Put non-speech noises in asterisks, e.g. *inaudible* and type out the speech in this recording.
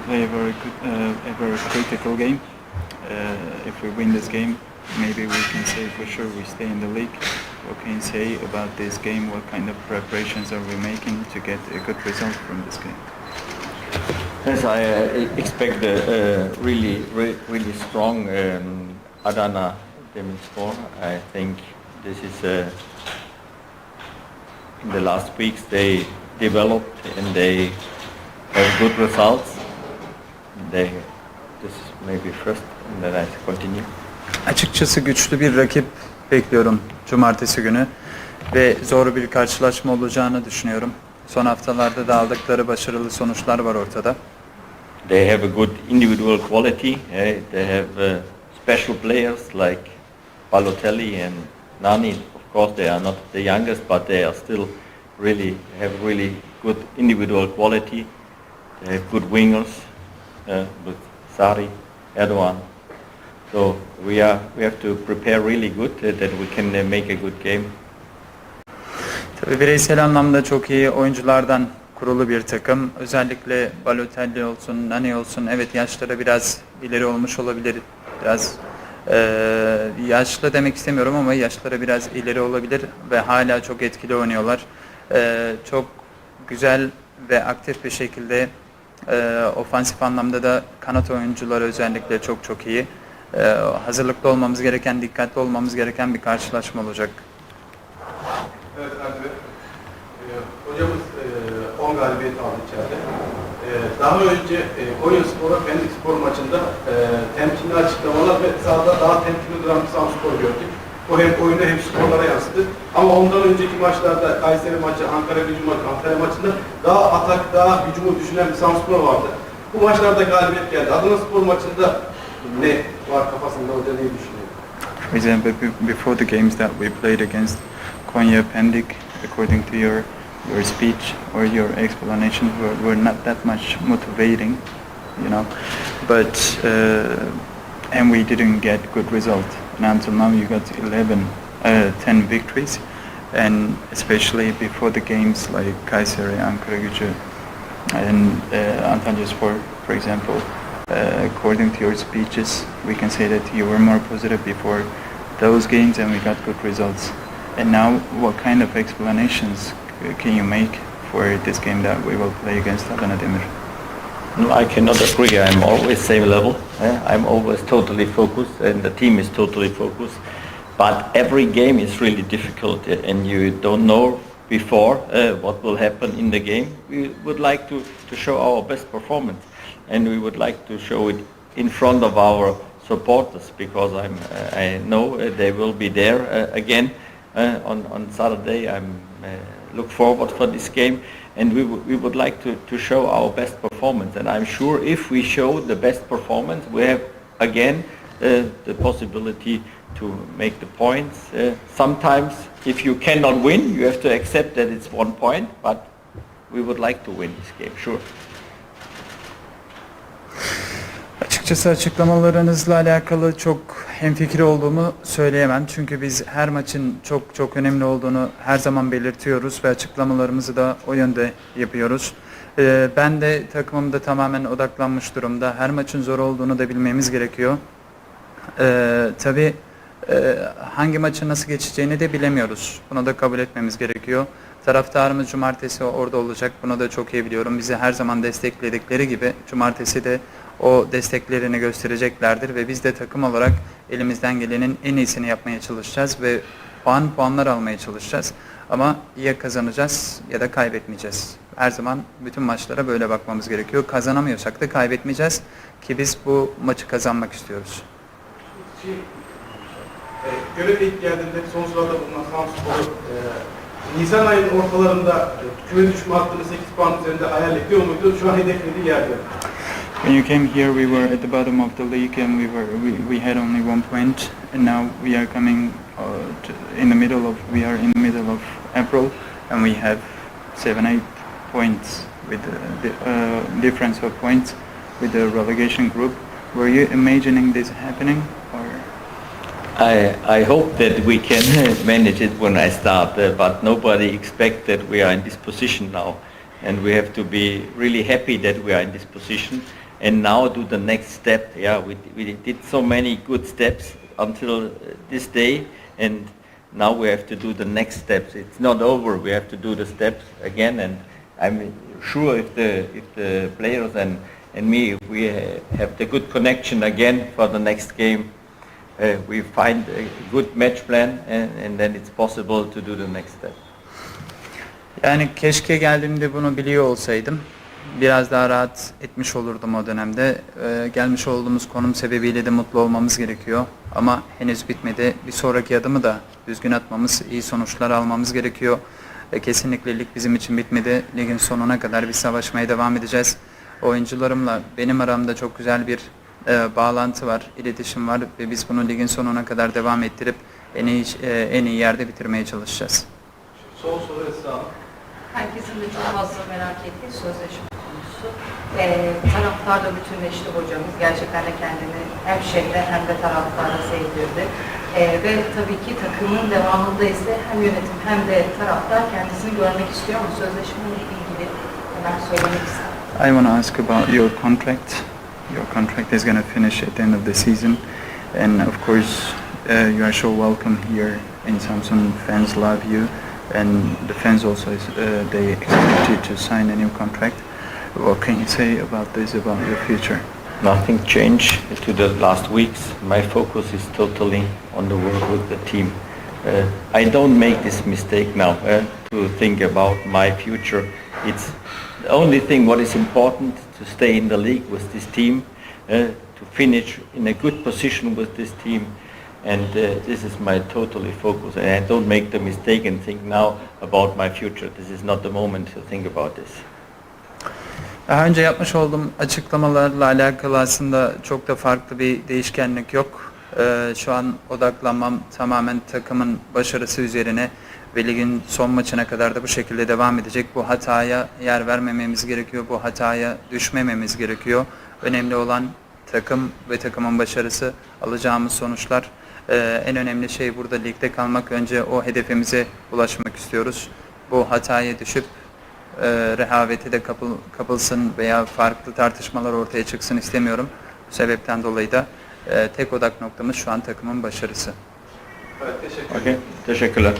play a very uh, a very critical game. Uh, if we win this game, maybe we can say for sure we stay in the league. What can you say about this game? What kind of preparations are we making to get a good result from this game? Yes, I uh, expect a, a really, re- really strong um, Adana Demirspor. I think this is uh, in the last weeks they developed and they have good results. They this is maybe first and then I continue. Açıkçası güçlü bir rakip bekliyorum cumartesi günü ve zor bir karşılaşma olacağını düşünüyorum. Son haftalarda da aldıkları başarılı sonuçlar var ortada. They have a good individual quality. eh, They have uh, special players like Balotelli and Nani. Of course, they are not the youngest, but they are still really have really good individual quality. They have good wingers uh, with Sari, Erdogan. So we are we have to prepare really good uh, that we can uh, make a good game. Tabii bireysel anlamda çok iyi oyunculardan kurulu bir takım. Özellikle Balotelli olsun, Nani olsun. Evet yaşları biraz ileri olmuş olabilir. Biraz eee, yaşlı demek istemiyorum ama yaşları biraz ileri olabilir ve hala çok etkili oynuyorlar. Eee, çok güzel ve aktif bir şekilde eee, ofansif anlamda da kanat oyuncuları özellikle çok çok iyi. Eee, hazırlıklı olmamız gereken, dikkatli olmamız gereken bir karşılaşma olacak. Evet Erdi. Ee, hocamız e, 10 galibiyet aldı içeride. Ee, daha önce e, Konya Spor ve Pendik Spor maçında e, temkinli açıklamalar ve sahada daha temkinli duran bir Samspor gördük. Bu hem oyuna hem skorlara yansıdı. Ama ondan önceki maçlarda Kayseri maçı, Ankara gücü maçı, Antalya maçında daha atak, daha hücumu düşünen bir Samspor vardı. Bu maçlarda galibiyet geldi. Adana Spor maçında ne var kafasında hoca neyi düşünüyor? For example, be- before the games that we played against Konya Pendik, according to your your speech or your explanation, were, were not that much motivating, you know. But uh, and we didn't get good result. And until now, you got 11, uh, 10 victories, and especially before the games like Kayseri, Ankara Gücü, and uh, Antalya Spor, for example, uh, according to your speeches, we can say that you were more positive before those games and we got good results. And now, what kind of explanations can you make for this game that we will play against Adana Demir? No, I cannot agree. I'm always same level. Eh? I'm always totally focused, and the team is totally focused. But every game is really difficult, eh, and you don't know before uh, what will happen in the game. We would like to, to show our best performance, and we would like to show it in front of our supporters because I'm, uh, I know they will be there uh, again on, on Saturday. I'm look forward for this game and we, we would like to, to show our best performance and I'm sure if we show the best performance we have again uh, the possibility to make the points. Uh, sometimes if you cannot win you have to accept that it's one point but we would like to win this game, sure. Açıkçası açıklamalarınızla alakalı çok hemfikir olduğumu söyleyemem. Çünkü biz her maçın çok çok önemli olduğunu her zaman belirtiyoruz ve açıklamalarımızı da o yönde yapıyoruz. Ee, ben de takımımda tamamen odaklanmış durumda. Her maçın zor olduğunu da bilmemiz gerekiyor. Ee, tabii e, hangi maçın nasıl geçeceğini de bilemiyoruz. Bunu da kabul etmemiz gerekiyor. Taraftarımız cumartesi orada olacak. Bunu da çok iyi biliyorum. Bizi her zaman destekledikleri gibi cumartesi de o desteklerini göstereceklerdir ve biz de takım olarak elimizden gelenin en iyisini yapmaya çalışacağız ve puan puanlar almaya çalışacağız. Ama ya kazanacağız ya da kaybetmeyeceğiz. Her zaman bütün maçlara böyle bakmamız gerekiyor. Kazanamıyorsak da kaybetmeyeceğiz ki biz bu maçı kazanmak istiyoruz. Göreve ilk geldiğinde son sırada bulunan Samspor'u e, Nisan ayının ortalarında e, küme düşme hattını 8 puan üzerinde hayal ediyor muydu? Şu an hedeflediği yerde. When you came here, we were at the bottom of the league and we were we, we had only one point, and now we are coming uh, to, in the middle of we are in the middle of April, and we have seven eight points with the, the uh, difference of points with the relegation group. Were you imagining this happening, or I, I hope that we can *laughs* manage it when I start, uh, but nobody expect that we are in this position now. and we have to be really happy that we are in this position. And now do the next step. Yeah, we, we did so many good steps until uh, this day, and now we have to do the next steps. It's not over. We have to do the steps again, and I'm sure if the if the players and and me, if we have the good connection again for the next game, uh, we find a good match plan, and, and then it's possible to do the next step. Yani keşke geldiğimde bunu biliyor olsaydım. Biraz daha rahat etmiş olurdum o dönemde. Ee, gelmiş olduğumuz konum sebebiyle de mutlu olmamız gerekiyor. Ama henüz bitmedi. Bir sonraki adımı da düzgün atmamız, iyi sonuçlar almamız gerekiyor. Ve kesinlikle lig bizim için bitmedi. Ligin sonuna kadar biz savaşmaya devam edeceğiz. Oyuncularımla benim aramda çok güzel bir e, bağlantı var, iletişim var ve biz bunu ligin sonuna kadar devam ettirip en iyi e, en iyi yerde bitirmeye çalışacağız. Son soru Esra. Herkesin de çok fazla merak ettiği sözleşme konusu. Ee, taraftarla bütünleşti hocamız. Gerçekten de kendini hem şehre hem de taraftara sevdirdi. Ee, ve tabii ki takımın devamında ise hem yönetim hem de taraftar kendisini görmek istiyor ama sözleşmeyle ilgili neler söylemek ister? I want to ask about your contract. Your contract is going to finish at the end of the season, and of course, uh, you are so welcome here in Samsung. Fans love you, and the fans also is, uh, they expect you to sign a new contract. What can you say about this, about your future? Nothing changed to the last weeks. My focus is totally on the work with the team. Uh, I don't make this mistake now uh, to think about my future. It's the only thing what is important to stay in the league with this team, uh, to finish in a good position with this team. And uh, this is my totally focus. And I don't make the mistake and think now about my future. This is not the moment to think about this. Daha önce yapmış olduğum açıklamalarla alakalı aslında çok da farklı bir değişkenlik yok. Ee, şu an odaklanmam tamamen takımın başarısı üzerine ve ligin son maçına kadar da bu şekilde devam edecek. Bu hataya yer vermememiz gerekiyor, bu hataya düşmememiz gerekiyor. Önemli olan takım ve takımın başarısı, alacağımız sonuçlar. Ee, en önemli şey burada ligde kalmak. Önce o hedefimize ulaşmak istiyoruz. Bu hataya düşüp e, rehavete de kapıl, kapılsın veya farklı tartışmalar ortaya çıksın istemiyorum. Bu sebepten dolayı da e, tek odak noktamız şu an takımın başarısı. Evet teşekkür. Okay? Teşekkürler.